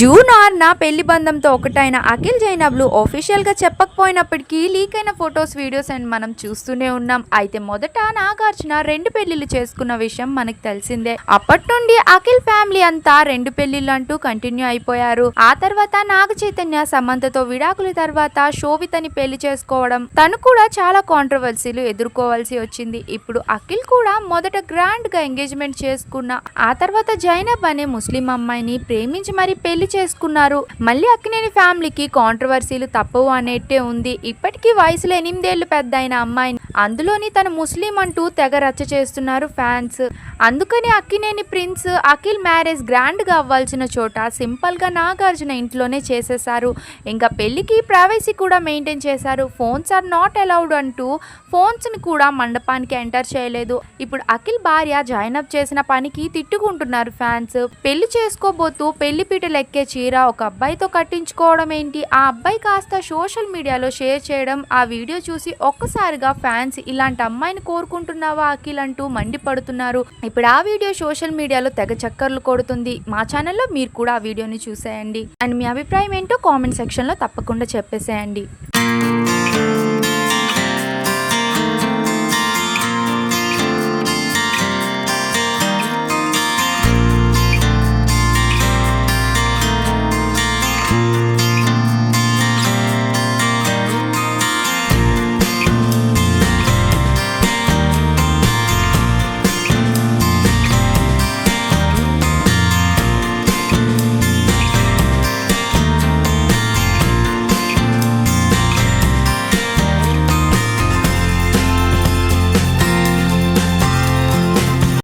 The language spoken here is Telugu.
జూన్ ఆరున పెళ్ళి బంధంతో ఒకటైన అఖిల్ జైనబ్లు ఆఫీషియల్గా చెప్పకపోయినప్పటికీ లీక్ అయిన ఫొటోస్ వీడియోస్ అండ్ మనం చూస్తూనే ఉన్నాం. అయితే మొదట నాగార్జున రెండు పెళ్ళిళ్ళు చేసుకున్న విషయం మనకు తెలిసిందే. అప్పటి నుండి అఖిల్ ఫ్యామిలీ అంతా రెండు పెళ్ళిళ్ళు అంటూ కంటిన్యూ అయిపోయారు. ఆ తర్వాత నాగ చైతన్య సమంతతో విడాకుల తర్వాత శోభితని పెళ్ళి చేసుకోవడం. తను కూడా చాలా కాంట్రవర్సీలు ఎదుర్కోవాల్సి వచ్చింది. ఇప్పుడు అఖిల్ కూడా మొదట గ్రాండ్గా ఎంగేజ్మెంట్ చేసుకున్న ఆ తర్వాత జైనబ్ అనే ముస్లిం అమ్మాయిని ప్రేమించి మరి పెళ్ళి చేసుకున్నారు. మళ్ళీ అక్కినేని ఫ్యామిలీకి కాంట్రవర్సీలు తప్పవు అనేట్టే ఉంది. ఇప్పటికీ వయసులో ఎనిమిదేళ్ళు పెద్ద అయిన అమ్మాయిని అందులోని తన ముస్లిం అంటూ తెగ రచ్చ చేస్తున్నారు ఫ్యాన్స్. అందుకని అక్కినేని ప్రిన్స్ అఖిల్ మ్యారేజ్ గ్రాండ్గా అవ్వాల్సిన చోట సింపుల్గా నాగార్జున ఇంట్లోనే చేసేశారు. ఇంకా పెళ్ళికి ప్రైవసీ కూడా మెయింటైన్ చేశారు. ఫోన్స్ ఆర్ నాట్ అలౌడ్ అంటూ ఫోన్స్ని కూడా మండపానికి ఎంటర్ చేయలేదు. ఇప్పుడు అఖిల్ భార్య జాయిన్ అప్ చేసిన పనికి తిట్టుకుంటున్నారు ఫ్యాన్స్. పెళ్ళి చేసుకోబోతూ పెళ్ళి పీటలు ఎక్కే చీర ఒక అబ్బాయితో కట్టించుకోవడం ఏంటి? ఆ అబ్బాయి కాస్త సోషల్ మీడియాలో షేర్ చేయడం ఆ వీడియో చూసి ఒక్కసారిగా ఫ్యాన్స్ ఇలాంటి అమ్మాయిని కోరుకుంటున్నావా అఖిల్ అంటూ మండిపడుతున్నారు. ఇప్పుడు ఆ వీడియో సోషల్ మీడియాలో తెగ చక్కర్లు కొడుతుంది. మా ఛానల్లో మీరు కూడా ఆ వీడియోని చూసేయండి. అండ్ మీ అభిప్రాయం ఏంటో కామెంట్ సెక్షన్లో తప్పకుండా చెప్పేసేయండి.